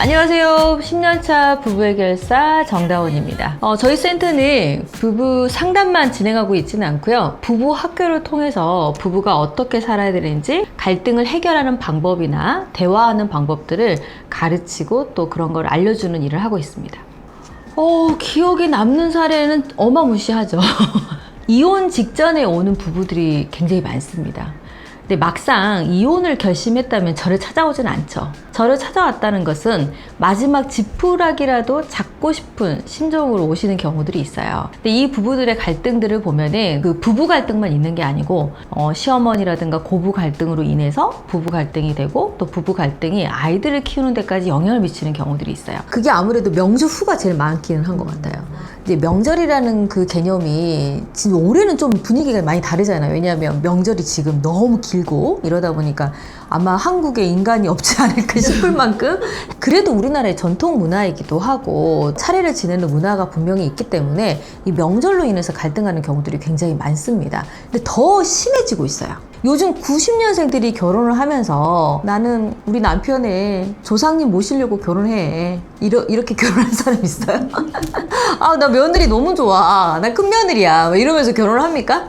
안녕하세요. 10년차 부부 해결사 정다원입니다. 어, 저희 센터는 부부 상담만 진행하고 있지는 않고요. 부부 학교를 통해서 부부가 어떻게 살아야 되는지 갈등을 해결하는 방법이나 대화하는 방법들을 가르치고 또 그런 걸 알려주는 일을 하고 있습니다. 어, 기억에 남는 사례는 어마무시하죠. 이혼 직전에 오는 부부들이 굉장히 많습니다. 근데 막상 이혼을 결심했다면 저를 찾아오진 않죠. 저를 찾아왔다는 것은 마지막 지푸라기라도 잡고 싶은 심정으로 오시는 경우들이 있어요. 근데 이 부부들의 갈등들을 보면은 그 부부 갈등만 있는 게 아니고 어, 시어머니라든가 고부 갈등으로 인해서 부부 갈등이 되고 또 부부 갈등이 아이들을 키우는 데까지 영향을 미치는 경우들이 있어요. 그게 아무래도 명주 후가 제일 많기는 한 것 같아요. 이제 명절이라는 그 개념이 지금 올해는 좀 분위기가 많이 다르잖아요. 왜냐하면 명절이 지금 너무 길고 이러다 보니까 아마 한국에 인간이 없지 않을까 싶을 만큼 그래도 우리나라의 전통 문화이기도 하고 차례를 지내는 문화가 분명히 있기 때문에 이 명절로 인해서 갈등하는 경우들이 굉장히 많습니다. 근데 더 심해지고 있어요. 요즘 90년생들이 결혼을 하면서 나는 우리 남편의 조상님 모시려고 결혼해. 이러, 이렇게 결혼한 사람 있어요? 아, 나 며느리 너무 좋아. 나 큰 며느리야. 뭐 이러면서 결혼을 합니까?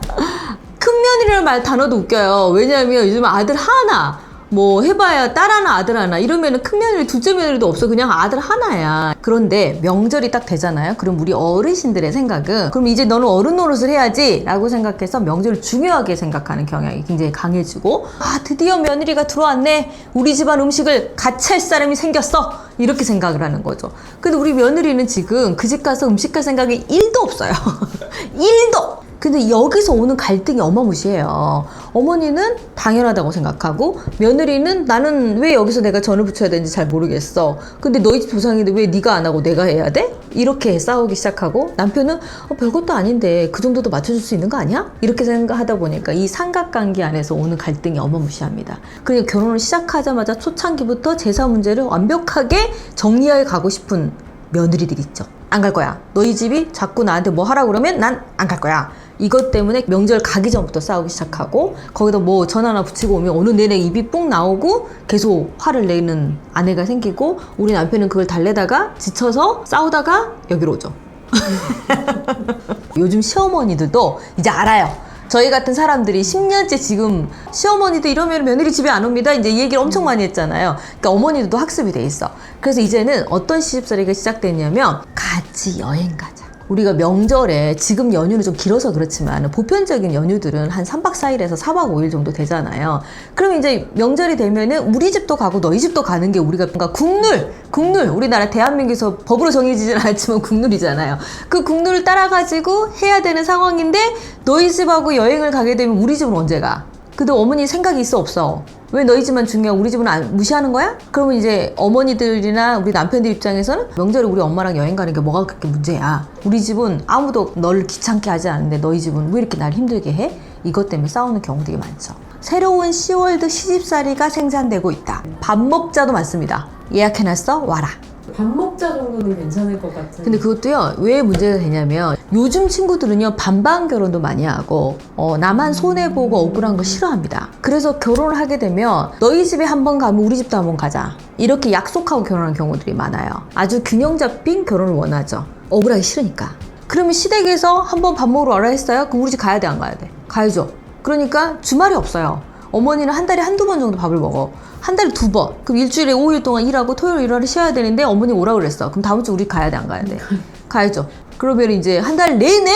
큰 며느리라는 말 단어도 웃겨요. 왜냐하면 요즘 아들 하나, 뭐 해봐야 딸 하나 아들 하나 이러면은 큰 며느리 둘째 며느리도 없어. 그냥 아들 하나야. 그런데 명절이 딱 되잖아요. 그럼 우리 어르신들의 생각은 그럼 이제 너는 어른 노릇을 해야지 라고 생각해서 명절을 중요하게 생각하는 경향이 굉장히 강해지고 아 드디어 며느리가 들어왔네. 우리 집안 음식을 같이 할 사람이 생겼어. 이렇게 생각을 하는 거죠. 근데 우리 며느리는 지금 그 집 가서 음식 할 생각이 1도 없어요. 1도 근데 여기서 오는 갈등이 어마무시해요. 어머니는 당연하다고 생각하고 며느리는 나는 왜 여기서 내가 전을 붙여야 되는지 잘 모르겠어. 근데 너희 집 조상인데 왜 네가 안 하고 내가 해야 돼? 이렇게 싸우기 시작하고 남편은 어, 별것도 아닌데 그 정도도 맞춰줄 수 있는 거 아니야? 이렇게 생각하다 보니까 이 삼각관계 안에서 오는 갈등이 어마무시합니다. 그러니까 결혼을 시작하자마자 초창기부터 제사 문제를 완벽하게 정리해 가고 싶은 며느리들이 있죠. 안 갈 거야. 너희 집이 자꾸 나한테 뭐 하라고 그러면 난 안 갈 거야. 이것 때문에 명절 가기 전부터 싸우기 시작하고 거기다 뭐 전화나 붙이고 오면 오늘 내내 입이 뿡 나오고 계속 화를 내는 아내가 생기고 우리 남편은 그걸 달래다가 지쳐서 싸우다가 여기로 오죠. 요즘 시어머니들도 이제 알아요. 저희 같은 사람들이 10년째 지금 시어머니도 이러면 며느리 집에 안 옵니다. 이제 이 얘기를 엄청 많이 했잖아요. 그러니까 어머니들도 학습이 돼 있어. 그래서 이제는 어떤 시집살이가 시작됐냐면 같이 여행 가자. 우리가 명절에 지금 연휴는 좀 길어서 그렇지만 보편적인 연휴들은 한 3박 4일에서 4박 5일 정도 되잖아요. 그럼 이제 명절이 되면은 우리 집도 가고 너희 집도 가는 게 우리가 뭔가 국룰, 국룰, 우리나라 대한민국에서 법으로 정해지진 않지만 국룰이잖아요. 그 국룰을 따라가지고 해야 되는 상황인데 너희 집하고 여행을 가게 되면 우리 집은 언제 가? 근데 어머니 생각이 있어 없어? 왜 너희 집만 중요하고 우리 집은 안, 무시하는 거야? 그러면 이제 어머니들이나 우리 남편들 입장에서는 명절에 우리 엄마랑 여행 가는 게 뭐가 그렇게 문제야? 우리 집은 아무도 너를 귀찮게 하지 않는데 너희 집은 왜 이렇게 날 힘들게 해? 이것 때문에 싸우는 경우들이 많죠. 새로운 10월드 시집살이가 생산되고 있다. 밥 먹자도 많습니다. 예약해놨어? 와라. 밥 먹자 정도는 괜찮을 것 같은. 근데 그것도요 왜 문제가 되냐면 요즘 친구들은요 반반 결혼도 많이 하고 어, 나만 손해 보고 억울한 거 싫어합니다. 그래서 결혼을 하게 되면 너희 집에 한 번 가면 우리 집도 한 번 가자 이렇게 약속하고 결혼하는 경우들이 많아요. 아주 균형 잡힌 결혼을 원하죠. 억울하기 싫으니까. 그러면 시댁에서 한 번 밥 먹으러 와라 했어요. 그럼 우리 집 가야 돼 안 가야 돼? 가야죠. 그러니까 주말이 없어요. 어머니는 한 달에 한두 번 정도 밥을 먹어. 한 달에 두 번. 그럼 일주일에 5일 동안 일하고 토요일 일요일에 쉬어야 되는데 어머니 오라 그랬어. 그럼 다음 주 우리 가야 돼, 안 가야 돼? 가야죠. 그러면 이제 한 달 내내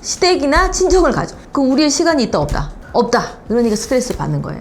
시댁이나 친정을 가죠. 그럼 우리의 시간이 있다, 없다? 없다. 그러니까 스트레스 받는 거예요.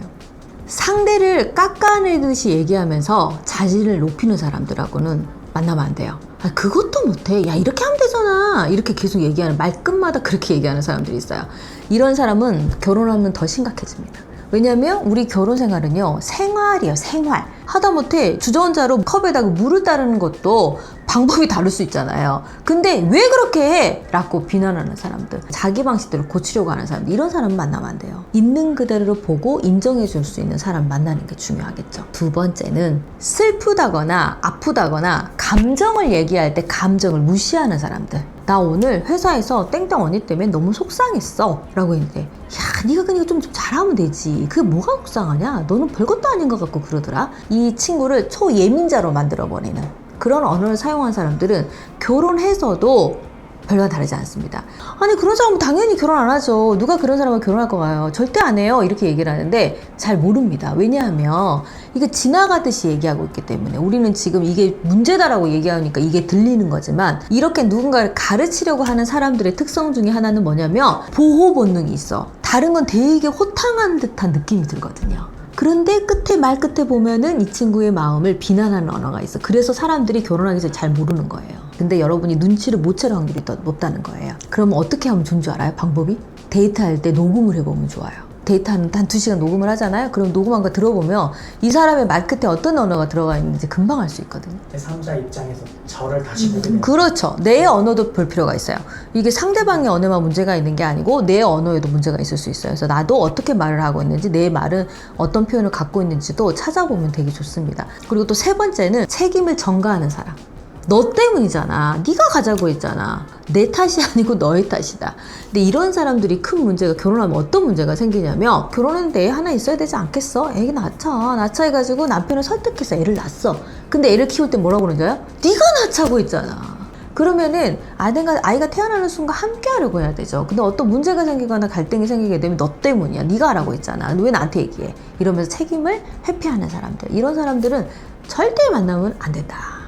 상대를 깎아내듯이 얘기하면서 자질을 높이는 사람들하고는 만나면 안 돼요. 아, 그것도 못해. 야, 이렇게 하면 되잖아. 이렇게 계속 얘기하는, 말끝마다 그렇게 얘기하는 사람들이 있어요. 이런 사람은 결혼하면 더 심각해집니다. 왜냐면 우리 결혼 생활은요, 생활이에요, 생활. 하다못해 주전자로 컵에다가 물을 따르는 것도 방법이 다를 수 있잖아요. 근데 왜 그렇게 해? 라고 비난하는 사람들, 자기 방식대로 고치려고 하는 사람들, 이런 사람 만나면 안 돼요. 있는 그대로 보고 인정해 줄 수 있는 사람 만나는 게 중요하겠죠. 두 번째는 슬프다거나 아프다거나 감정을 얘기할 때 감정을 무시하는 사람들. 나 오늘 회사에서 땡땡 언니 때문에 너무 속상했어. 라고 했는데 야 네가 그냥 좀, 좀 잘하면 되지. 그게 뭐가 속상하냐? 너는 별것도 아닌 것 같고 그러더라. 이 친구를 초예민자로 만들어 버리는 그런 언어를 사용한 사람들은 결혼해서도 별반 다르지 않습니다. 아니 그런 사람은 당연히 결혼 안 하죠. 누가 그런 사람과 결혼할 거 가요? 절대 안 해요. 이렇게 얘기를 하는데 잘 모릅니다. 왜냐하면 이게 지나가듯이 얘기하고 있기 때문에 우리는 지금 이게 문제다라고 얘기하니까 이게 들리는 거지만 이렇게 누군가를 가르치려고 하는 사람들의 특성 중에 하나는 뭐냐면 보호 본능이 있어. 다른 건 되게 호탕한 듯한 느낌이 들거든요. 그런데 끝에 말 끝에 보면은 이 친구의 마음을 비난하는 언어가 있어. 그래서 사람들이 결혼하기 전에 잘 모르는 거예요. 근데 여러분이 눈치를 못 채는 확률이 더 높다는 거예요. 그러면 어떻게 하면 좋은 줄 알아요? 방법이? 데이트할 때 녹음을 해보면 좋아요. 데이트하는 한두 시간 녹음을 하잖아요. 그럼 녹음한 거 들어보면 이 사람의 말 끝에 어떤 언어가 들어가 있는지 금방 알 수 있거든요. 제3자 입장에서 저를 다시 보게 되는 그렇죠. 내 언어도 볼 필요가 있어요. 이게 상대방의 언어만 문제가 있는 게 아니고 내 언어에도 문제가 있을 수 있어요. 그래서 나도 어떻게 말을 하고 있는지 내 말은 어떤 표현을 갖고 있는지도 찾아보면 되게 좋습니다. 그리고 또 세 번째는 책임을 전가하는 사람. 너 때문이잖아. 네가 가자고 했잖아. 내 탓이 아니고 너의 탓이다. 근데 이런 사람들이 큰 문제가 결혼하면 어떤 문제가 생기냐면 결혼했는데 애 하나 있어야 되지 않겠어? 애기 낳자. 낳자 해가지고 남편을 설득해서 애를 낳았어. 근데 애를 키울 때 뭐라고 그러는 거야? 네가 낳자고 했잖아. 그러면은 아이가, 아이가 태어나는 순간 함께 하려고 해야 되죠. 근데 어떤 문제가 생기거나 갈등이 생기게 되면 너 때문이야. 네가 하라고 했잖아. 왜 나한테 얘기해? 이러면서 책임을 회피하는 사람들. 이런 사람들은 절대 만나면 안 된다.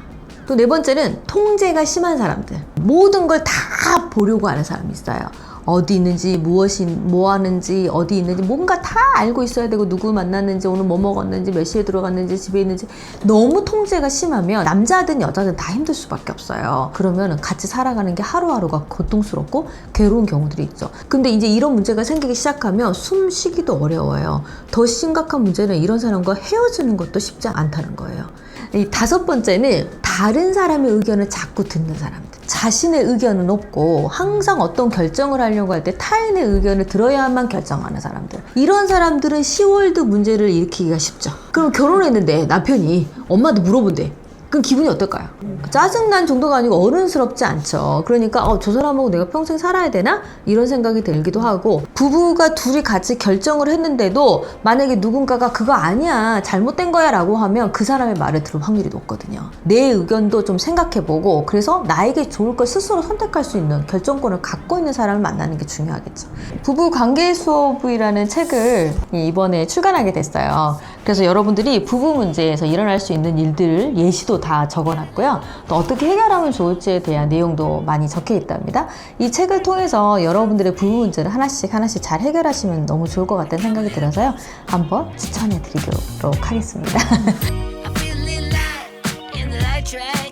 또 네 번째는 통제가 심한 사람들. 모든 걸 다 보려고 하는 사람이 있어요. 어디 있는지, 무엇이, 뭐 하는지, 어디 있는지, 뭔가 다 알고 있어야 되고, 누구 만났는지, 오늘 뭐 먹었는지, 몇 시에 들어갔는지, 집에 있는지. 너무 통제가 심하면 남자든 여자든 다 힘들 수밖에 없어요. 그러면 같이 살아가는 게 하루하루가 고통스럽고 괴로운 경우들이 있죠. 근데 이제 이런 문제가 생기기 시작하면 숨 쉬기도 어려워요. 더 심각한 문제는 이런 사람과 헤어지는 것도 쉽지 않다는 거예요. 이 다섯 번째는 다른 사람의 의견을 자꾸 듣는 사람들. 자신의 의견은 없고 항상 어떤 결정을 하려고 할 때 타인의 의견을 들어야만 결정하는 사람들. 이런 사람들은 10월드 문제를 일으키기가 쉽죠. 그럼 결혼했는데 남편이 엄마도 물어본대. 그럼 기분이 어떨까요? 짜증난 정도가 아니고 어른스럽지 않죠. 그러니까 어, 저 사람하고 내가 평생 살아야 되나? 이런 생각이 들기도 하고 부부가 둘이 같이 결정을 했는데도 만약에 누군가가 그거 아니야 잘못된 거야 라고 하면 그 사람의 말을 들을 확률이 높거든요. 내 의견도 좀 생각해보고 그래서 나에게 좋을 걸 스스로 선택할 수 있는 결정권을 갖고 있는 사람을 만나는 게 중요하겠죠. 부부 관계 수업이라는 책을 이번에 출간하게 됐어요. 그래서 여러분들이 부부 문제에서 일어날 수 있는 일들 예시도 다 적어놨고요. 또 어떻게 해결하면 좋을지에 대한 내용도 많이 적혀 있답니다. 이 책을 통해서 여러분들의 부부 문제를 하나씩 하나씩 잘 해결하시면 너무 좋을 것 같다는 생각이 들어서요. 한번 추천해 드리도록 하겠습니다.